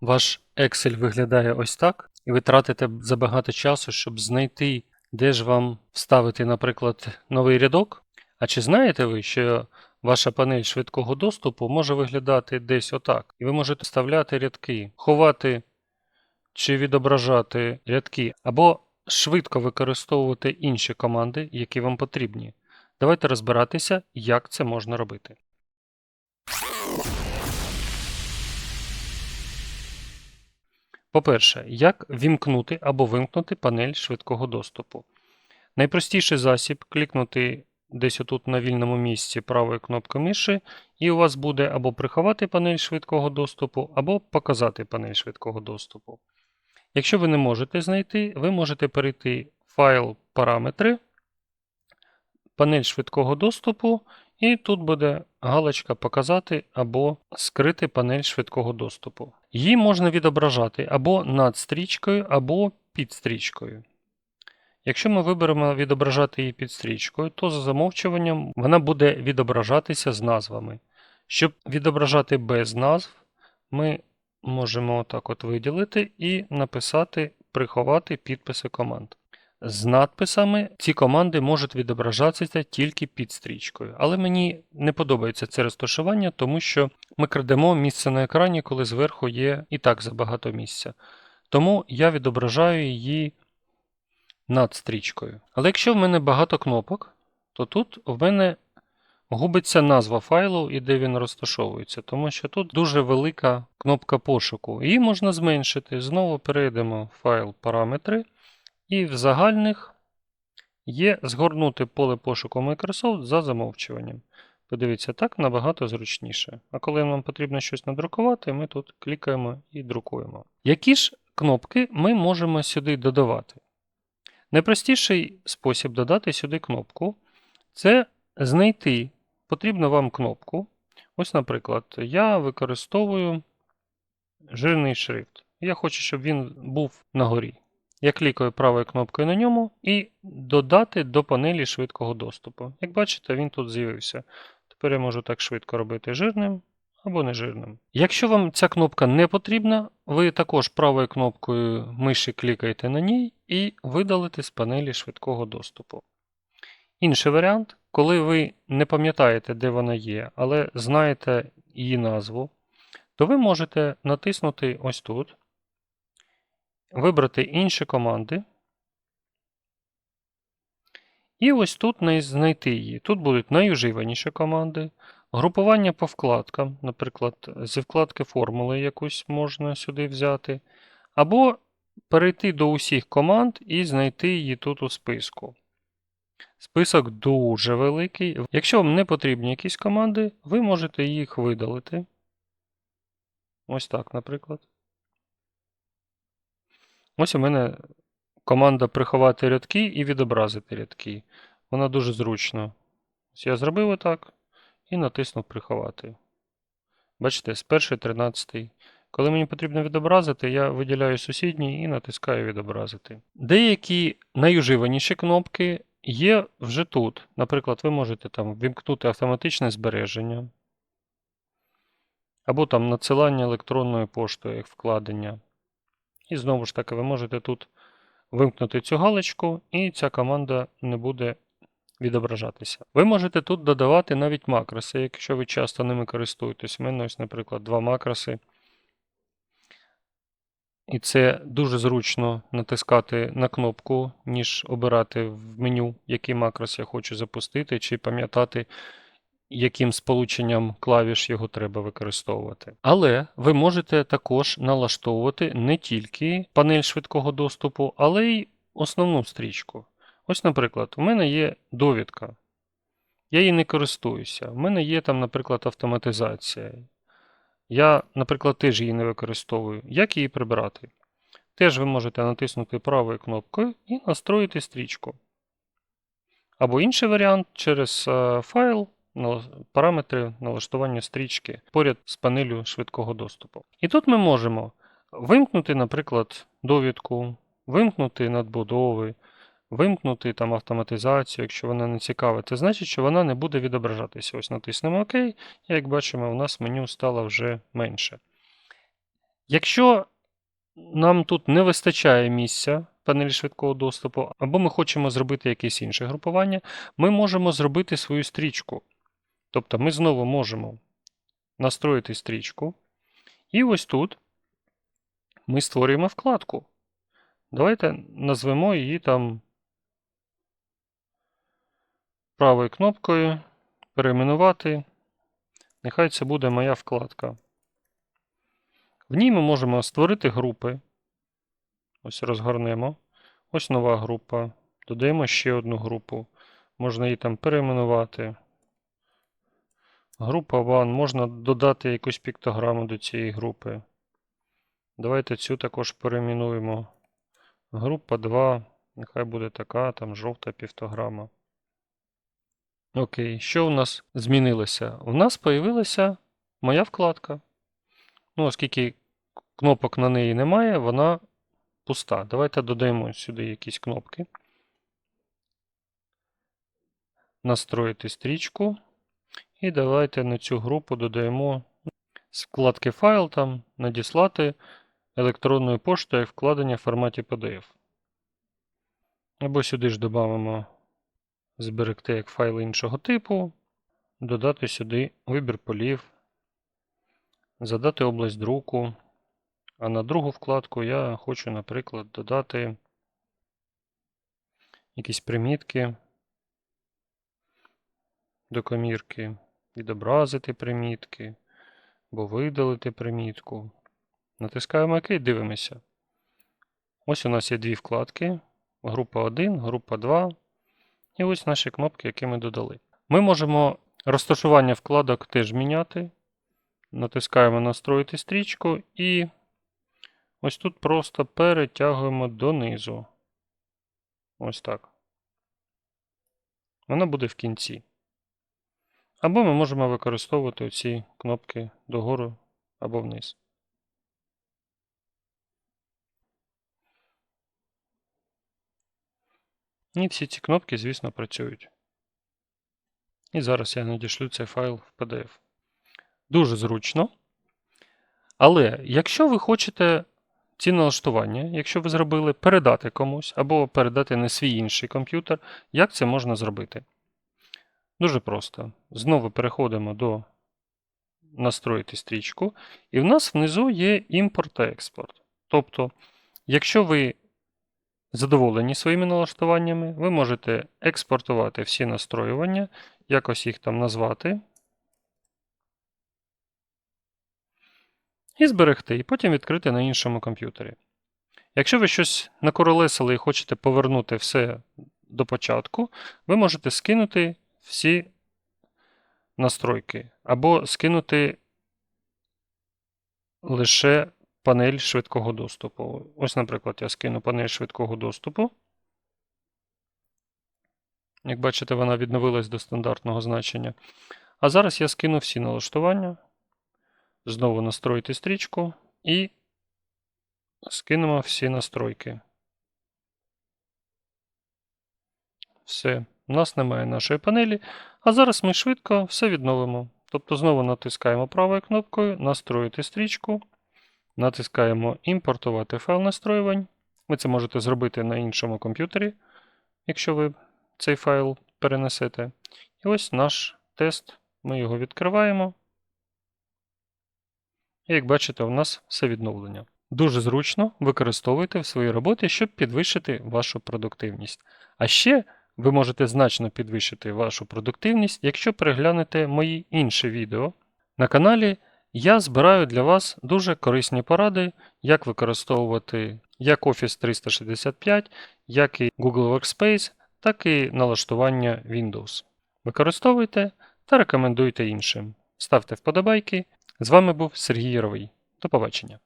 Ваш Excel виглядає ось так, і ви тратите забагато часу, щоб знайти, де ж вам вставити, наприклад, новий рядок. А чи знаєте ви, що ваша панель швидкого доступу може виглядати десь отак? І ви можете вставляти рядки, ховати чи відображати рядки, або швидко використовувати інші команди, які вам потрібні. Давайте розбиратися, як це можна робити. По-перше, як вімкнути або вимкнути панель швидкого доступу. Найпростіший засіб клікнути десь отут на вільному місці правою кнопкою миші, і у вас буде або приховати панель швидкого доступу, або показати панель швидкого доступу. Якщо ви не можете знайти, ви можете перейти в файл параметри, панель швидкого доступу, і тут буде галочка Показати або скрити панель швидкого доступу. Її можна відображати або над стрічкою, або під стрічкою. Якщо ми виберемо відображати її під стрічкою, то за замовчуванням вона буде відображатися з назвами. Щоб відображати без назв, ми можемо отак от виділити і написати приховати підписи команд. З надписами ці команди можуть відображатися тільки під стрічкою. Але мені не подобається це розташування, тому що ми крадемо місце на екрані, коли зверху є і так забагато місця. Тому я відображаю її над стрічкою. Але якщо в мене багато кнопок, то тут в мене губиться назва файлу і де він розташовується, тому що тут дуже велика кнопка пошуку. Її можна зменшити. Знову перейдемо в файл параметри. І в загальних є згорнути поле пошуку Microsoft за замовчуванням. Подивіться, так набагато зручніше. А коли нам потрібно щось надрукувати, ми тут клікаємо і друкуємо. Які ж кнопки ми можемо сюди додавати? Найпростіший спосіб додати сюди кнопку це знайти потрібну вам кнопку. Ось, наприклад, я використовую жирний шрифт. Я хочу, щоб він був на горі. Я клікаю правою кнопкою на ньому і додати до панелі швидкого доступу. Як бачите, він тут з'явився. Тепер я можу так швидко робити жирним або нежирним. Якщо вам ця кнопка не потрібна, ви також правою кнопкою миші клікаєте на ній і видалите з панелі швидкого доступу. Інший варіант, коли ви не пам'ятаєте, де вона є, але знаєте її назву, то ви можете натиснути ось тут вибрати інші команди. І ось тут знайти її. Тут будуть найуживаніші команди. Групування по вкладкам, наприклад, зі вкладки формули якусь можна сюди взяти. Або перейти до усіх команд і знайти її тут у списку. Список дуже великий. Якщо вам не потрібні якісь команди, ви можете їх видалити. Ось так, наприклад. Ось у мене команда приховати рядки і відобразити рядки. Вона дуже зручна. Ось я зробив отак і натиснув приховати. Бачите, з першої 13. Коли мені потрібно відобразити, я виділяю сусідній і натискаю відобразити. Деякі найуживаніші кнопки є вже тут. Наприклад, ви можете там вімкнути автоматичне збереження. Або там надсилання електронною поштою як вкладення. І знову ж таки, ви можете тут вимкнути цю галочку, і ця команда не буде відображатися. Ви можете тут додавати навіть макроси, якщо ви часто ними користуєтесь. У мене ось, наприклад, два макроси. І це дуже зручно натискати на кнопку, ніж обирати в меню, який макрос я хочу запустити, чи пам'ятати, яким сполученням клавіш його треба використовувати. Але ви можете також налаштовувати не тільки панель швидкого доступу, але й основну стрічку. Ось, наприклад, у мене є довідка. Я її не користуюся. У мене є там, наприклад, автоматизація. Я, наприклад, теж її не використовую. Як її прибрати? Теж ви можете натиснути правою кнопкою і настроїти стрічку. Або інший варіант через е, файл параметри налаштування стрічки поряд з панелю швидкого доступу. І тут ми можемо вимкнути, наприклад, довідку, вимкнути надбудови, вимкнути там автоматизацію, якщо вона не цікава. Це значить, що вона не буде відображатися. Ось натиснемо ОК, і як бачимо, у нас меню стало вже менше. Якщо нам тут не вистачає місця панелі швидкого доступу, або ми хочемо зробити якесь інше групування, ми можемо зробити свою стрічку. Тобто ми знову можемо настроїти стрічку. І ось тут ми створюємо вкладку. Давайте назвемо її там правою кнопкою перейменувати. Нехай це буде моя вкладка. В ній ми можемо створити групи. Ось розгорнемо. Ось нова група. Додаємо ще одну групу. Можна її там перейменувати. Група 1. Можна додати якусь піктограму до цієї групи. Давайте цю також перейменуємо. Група 2. Нехай буде така, там жовта піктограма. Окей, що у нас змінилося? У нас з'явилася моя вкладка. Ну, оскільки кнопок на неї немає, вона пуста. Давайте додаємо сюди якісь кнопки. Настроїти стрічку. І давайте на цю групу додаємо вкладки файл, там надіслати електронною поштою вкладення в форматі PDF. Або сюди ж додамо зберегти як файл іншого типу, додати сюди вибір полів, задати область друку. А на другу вкладку я хочу, наприклад, додати якісь примітки до комірки, відобразити примітки, або видалити примітку. Натискаємо ОК, дивимося. Ось у нас є дві вкладки: група 1, група 2. І ось наші кнопки, які ми додали. Ми можемо розташування вкладок теж міняти. Натискаємо Настроїти стрічку і ось тут просто перетягуємо донизу. Ось так. Вона буде в кінці. Або ми можемо використовувати оці кнопки догору або вниз. І всі ці кнопки, звісно, працюють. І зараз я надішлю цей файл в PDF. Дуже зручно. Але якщо ви хочете ці налаштування, якщо ви зробили передати комусь або передати на свій інший комп'ютер, як це можна зробити? Дуже просто. Знову переходимо до настроїти стрічку, і в нас внизу є імпорт та експорт. Тобто, якщо ви задоволені своїми налаштуваннями, ви можете експортувати всі настроювання, якось їх там назвати. І зберегти, і потім відкрити на іншому комп'ютері. Якщо ви щось накоролесили і хочете повернути все до початку, ви можете скинути всі настройки, або скинути лише панель швидкого доступу. Ось, наприклад, я скину панель швидкого доступу. Як бачите, вона відновилась до стандартного значення. А зараз я скину всі налаштування. Знову настроїти стрічку і скинемо всі настройки. Все, у нас немає нашої панелі. А зараз ми швидко все відновимо. Тобто знову натискаємо правою кнопкою Настроїти стрічку. Натискаємо Імпортувати файл настроювань. Ви це можете зробити на іншому комп'ютері, якщо ви цей файл перенесете. І ось наш тест. Ми його відкриваємо. І як бачите, у нас все відновлення. Дуже зручно використовуйте в своїй роботі, щоб підвищити вашу продуктивність. А ще ви можете значно підвищити вашу продуктивність, якщо переглянете мої інші відео на каналі. Я збираю для вас дуже корисні поради, як використовувати як Office 365, як і Google Workspace, так і налаштування Windows. Використовуйте та рекомендуйте іншим. Ставте вподобайки. З вами був Сергій Яровий. До побачення.